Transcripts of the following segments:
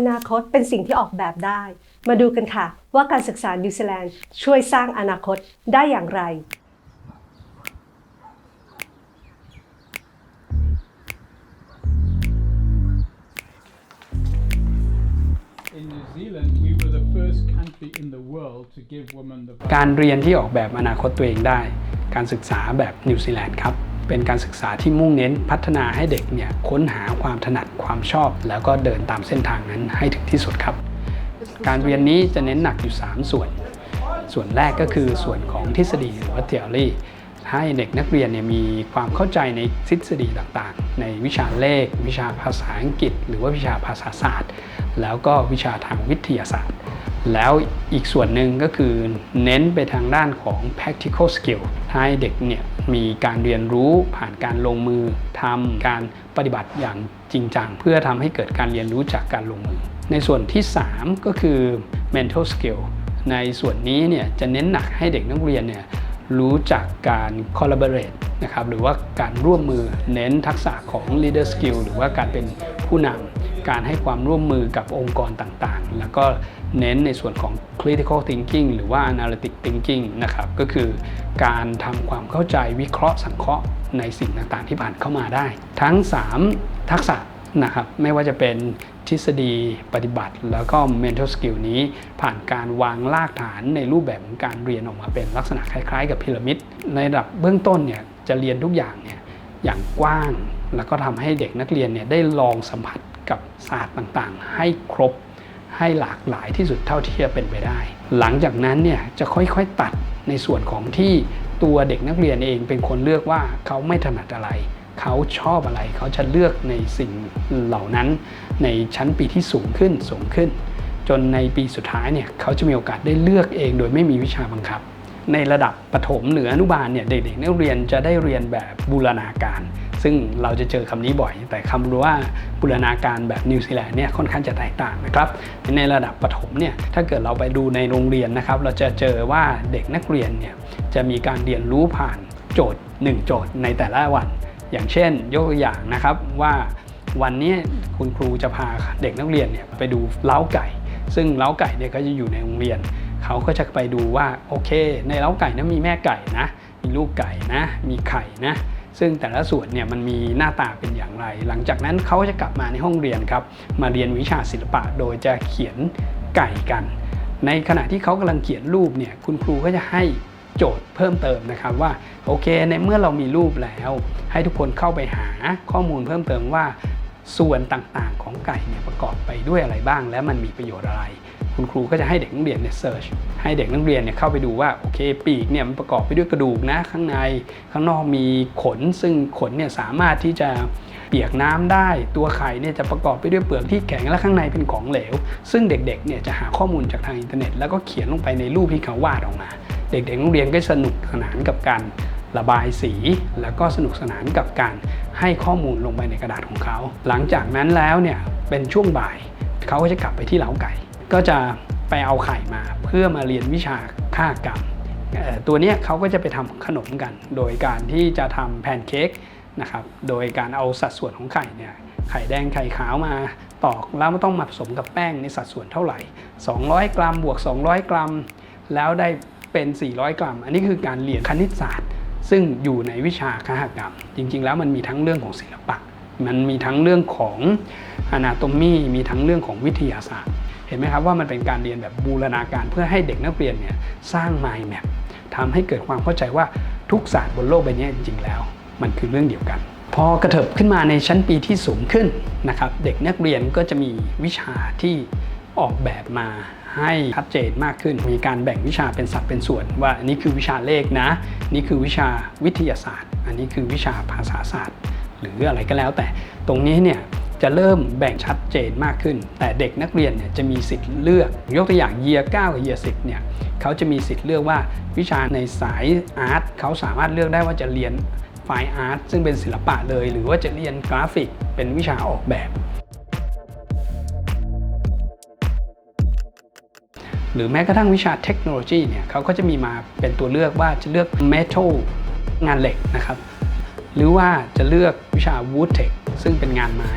อนาคตเป็นสิ่งที่ออกแบบได้ มาดูกันค่ะ ว่าการศึกษานิวซีแลนด์ช่วยสร้างอนาคตได้อย่างไร In New Zealand, we were the first country in the world to give women the การเรียนที่ออกแบบอนาคตตัวเองได้ การศึกษาแบบนิวซีแลนด์ครับ เป็นการศึกษาที่มุ่งเน้นพัฒนาให้เด็กเนี่ยค้นหาความถนัดความชอบ แล้วก็เดินตามเส้นทางนั้นให้ถึงที่สุดครับ การเรียนนี้จะเน้นหนักอยู่ 3 ส่วน ส่วนแรกก็คือส่วนของทฤษฎีหรือว่า theory ให้เด็กนักเรียนเนี่ยมีความเข้าใจในทฤษฎีต่างๆ ในวิชาเลข วิชาภาษาอังกฤษ หรือว่าวิชาภาษาศาสตร์ แล้วก็วิชาทางวิทยาศาสตร์ แล้วอีกส่วนหนึ่งก็คือเน้นไปทางด้านของ practical skill ให้เด็กเนี่ยมีการเรียนรู้ผ่านการลงมือทำการปฏิบัติอย่างจริงจัง เพื่อทำให้เกิดการเรียนรู้จากการลงมือ ในส่วนที่ 3 ก็คือ mental skill ในส่วนนี้เนี่ยจะเน้นหนักให้เด็กนักเรียนเนี่ยรู้จักการ collaborate นะครับหรือว่าการร่วมมือเน้นทักษะของ leader skill หรือว่าการเป็นผู้นำ การให้ความร่วมมือกับองค์กรต่างๆ แล้วก็เน้นในส่วนของ critical thinking หรือว่า analytic thinking นะครับ ก็คือการทำความเข้าใจวิเคราะห์สังเคราะห์ในสิ่งต่างๆ ที่ผ่านเข้ามาได้ ทั้ง 3 ทักษะนะครับ ไม่ว่าจะเป็นทฤษฎีปฏิบัติ แล้วก็ mental skill นี้ผ่านการวางรากฐานในรูปแบบของการเรียนออกมาเป็นลักษณะคล้ายๆ กับพีระมิด ในระดับเบื้องต้นเนี่ยจะเรียนทุกอย่างเนี่ยอย่างกว้าง แล้วก็ทำให้เด็กนักเรียนเนี่ยได้ลองสัมผัส กับศาสตร์ต่างๆ ให้ครบให้หลากหลายที่สุดเท่าที่จะเป็นไปได้ หลังจากนั้นเนี่ยจะค่อยๆตัดในส่วนของที่ตัวเด็กนักเรียนเองเป็นคนเลือกว่าเขาไม่ถนัดอะไร เขาชอบอะไร เขาจะเลือกในสิ่งเหล่านั้น ในชั้นปีที่สูงขึ้นสูงขึ้น จนในปีสุดท้ายเนี่ยเขาจะมีโอกาสได้เลือกเองโดยไม่มีวิชาบังคับ ในระดับประถมหรืออนุบาลเนี่ยเด็กๆนักเรียนจะได้เรียนแบบบูรณาการ ซึ่งเราจะเจอคำนี้บ่อย แต่คำว่าบูรณาการแบบนิวซีแลนด์เนี่ยค่อนข้างจะแตกต่างนะครับ ในระดับประถมเนี่ยถ้าเกิดเราไปดูในโรงเรียนนะครับ เราจะเจอว่าเด็กนักเรียนเนี่ยจะมีการเรียนรู้ผ่านโจทย์ 1 โจทย์ในแต่ละวัน อย่างเช่น ยกตัวอย่างนะครับว่าวันนี้คุณครูจะพาเด็กนักเรียนเนี่ยไปดูเล้าไก่ ซึ่งเล้าไก่เนี่ยก็จะอยู่ในโรงเรียน เขาก็จะไปดูว่าโอเค ในเล้าไก่นะมีแม่ไก่นะ มีลูกไก่นะ มีไข่นะ ซึ่งแต่ละส่วนเนี่ยมันมีหน้าตาเป็นอย่างไร หลังจากนั้นเขาจะกลับมาในห้องเรียนครับ มาเรียนวิชาศิลปะโดยจะเขียนไก่กัน ในขณะที่เขากำลังเขียนรูปเนี่ยคุณครูก็จะให้โจทย์เพิ่มเติมนะครับว่าโอเคในเมื่อเรามีรูปแล้ว ให้ทุกคนเข้าไปหาข้อมูลเพิ่มเติมว่า ส่วนต่างๆของไก่เนี่ยประกอบไปด้วยอะไรบ้าง และมันมีประโยชน์อะไร คุณครูก็จะให้เด็กนักเรียนเนี่ยเซิร์ชให้เด็กนักเรียนเนี่ยเข้าไปดูว่าโอเคปีกเนี่ยมันประกอบไปด้วยกระดูกนะข้างในข้างนอกมีขน ซึ่งขนเนี่ยสามารถที่จะเปียกน้ำได้ตัวไข่เนี่ยจะประกอบไปด้วยเปลือกที่แข็งและข้างในเป็นของเหลว ซึ่งเด็กๆเนี่ยจะหาข้อมูลจากทางอินเทอร์เน็ต แล้วก็เขียนลงไปในรูปที่เขาวาดออกมา เด็กๆนักเรียนก็สนุกสนานกับการ ระบายสี แล้วก็สนุกสนานกับการให้ข้อมูลลงไปในกระดาษของเขา หลังจากนั้นแล้วเนี่ยเป็นช่วงบ่ายเขาก็จะกลับไปที่เล้าไก่ ก็จะไปเอาไข่มาเพื่อมาเรียนวิชาฆ่ากรรมตัวนี้เขาก็จะไปทำขนมกัน โดยการที่จะทำแพนเค้กนะครับ โดยการเอาสัดส่วนของไข่เนี่ย ไข่แดงไข่ขาวมาตอกแล้วมันต้องมาผสมกับแป้งในสัดส่วนเท่าไหร่ 200 กรัมบวก 200 กรัม แล้วได้เป็น 400 กรัม อันนี้คือการเรียนคณิตศาสตร์ ซึ่งอยู่ในวิชาคหกรรม จริง ๆ แล้วมันมีทั้งเรื่องของศิลปะ มันมีทั้งเรื่องของ anatomy มีทั้งเรื่องของวิทยาศาสตร์ เห็นไหมครับว่ามันเป็นการเรียนแบบบูรณาการเพื่อให้เด็กนักเรียนเนี่ยสร้าง mind map ทำให้เกิดความเข้าใจว่าทุกศาสตร์บนโลกใบนี้จริง ๆ แล้ว มันคือเรื่องเดียวกัน พอกระเถิบขึ้นมาในชั้นปีที่สูงขึ้นนะครับเด็กนักเรียนก็จะมีวิชาที่ออกแบบมา ให้ชัดเจนมากขึ้น มีการแบ่งวิชาเป็นสัดเป็นส่วน ว่าอันนี้คือวิชาเลขนะ นี่คือวิชาวิทยาศาสตร์ อันนี้คือวิชาภาษาศาสตร์ หรืออะไรก็แล้วแต่ ตรงนี้เนี่ยจะเริ่มแบ่งชัดเจนมากขึ้น แต่เด็กนักเรียนเนี่ยจะมีสิทธิ์เลือก ยกตัวอย่างเยีย9กับเยีย10เนี่ยเขาจะมีสิทธิ์เลือกว่าวิชาในสายอาร์ตเขาสามารถเลือกได้ว่าจะเรียนไฟอาร์ตซึ่งเป็นศิลปะเลย หรือว่าจะเรียนกราฟิกเป็นวิชาออกแบบ หรือแม้กระทั่งวิชาเทคโนโลยีเนี่ยเขาก็จะมีมาเป็นตัวเลือกว่าจะเลือก metal งานเหล็กนะครับ หรือว่าจะเลือกวิชาวูดเทคซึ่งเป็นงานไม้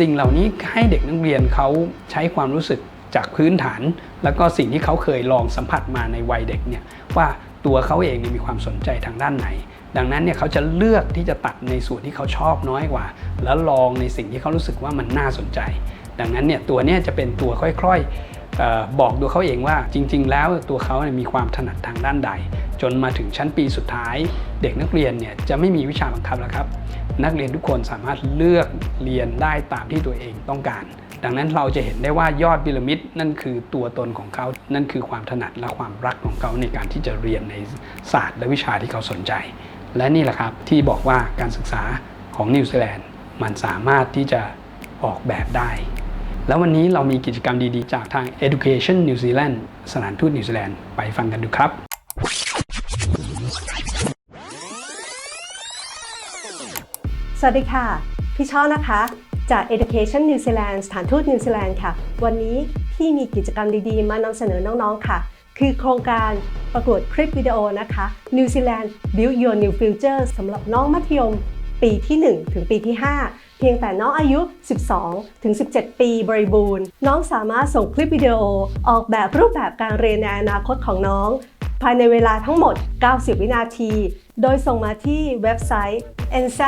สิ่งเหล่านี้ให้เด็กนักเรียนเขาใช้ความรู้สึกจากพื้นฐาน แล้วก็สิ่งที่เขาเคยลองสัมผัสมาในวัยเด็กเนี่ยว่าตัวเขาเองมีความสนใจทางด้านไหน ดังนั้นเนี่ยเขาจะเลือกที่จะตัดในส่วนที่เขาชอบน้อยกว่า แล้วลองในสิ่งที่เขารู้สึกว่ามันน่าสนใจ ดังนั้นเนี่ยตัวนี้จะเป็นตัวค่อยๆบอกตัวเขาเองว่าจริง ๆ แล้วตัวเขาเมีความถนัดทางด้านใด จนมาถึงชั้นปีสุดท้าย เด็กนักเรียนเนี่ยจะไม่มีวิชาบังคับแล้วครับ นักเรียนทุกคนสามารถเลือกเรียนได้ตามที่ตัวเองต้องการ ดังนั้นเราจะเห็นได้ว่ายอดพีระมิดนั่นคือตัวตนของเขา นั่นคือความถนัดและความรักของเขาในการที่จะเรียนในศาสตร์และวิชาที่เขาสนใจ และนี่แหละครับที่บอกว่าการศึกษาของนิวซีแลนด์มันสามารถที่จะออกแบบได้ แล้ววันนี้เรามีกิจกรรมดีๆ จากทาง Education New Zealand สถานทูตนิวซีแลนด์ไปฟังกันดูครับ สวัสดีค่ะ พี่ช่อนะคะ จาก Education New Zealand สถานทูตนิวซีแลนด์ค่ะ วันนี้พี่มีกิจกรรมดีๆ มานำเสนอน้องๆค่ะ คือโครงการประกวดคลิปวิดีโอนะคะ New Zealand Build Your New Future สำหรับน้องมัธยมปีที่ 1 ถึงปีที่ 5 เพียงแต่น้องอายุ 12 ถึง 17 ปีบริบูรณ์ น้องสามารถส่งคลิปวิดีโอออกแบบรูปแบบการเรียนในอนาคตของน้อง ภายในเวลาทั้งหมด 90 วินาที โดยส่งมาที่เว็บไซต์ nz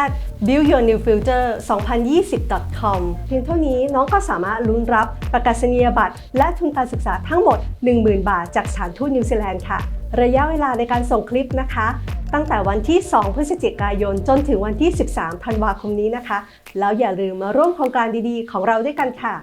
build your new future 2020 com เพียงเท่านี้น้องก็สามารถลุ้นรับประกาศนียบัตร และทุนการศึกษาทั้งหมด 10,000 บาทจากสถานทูตนิวซีแลนด์ค่ะ ระยะเวลาในการส่งคลิปนะคะ ตั้งแต่วันที่ 2 พฤศจิกายนจนถึงวันที่ 13 ธันวาคมนี้นะคะ แล้วอย่าลืมมาร่วมโครงการดีๆ ของเราด้วยกันค่ะ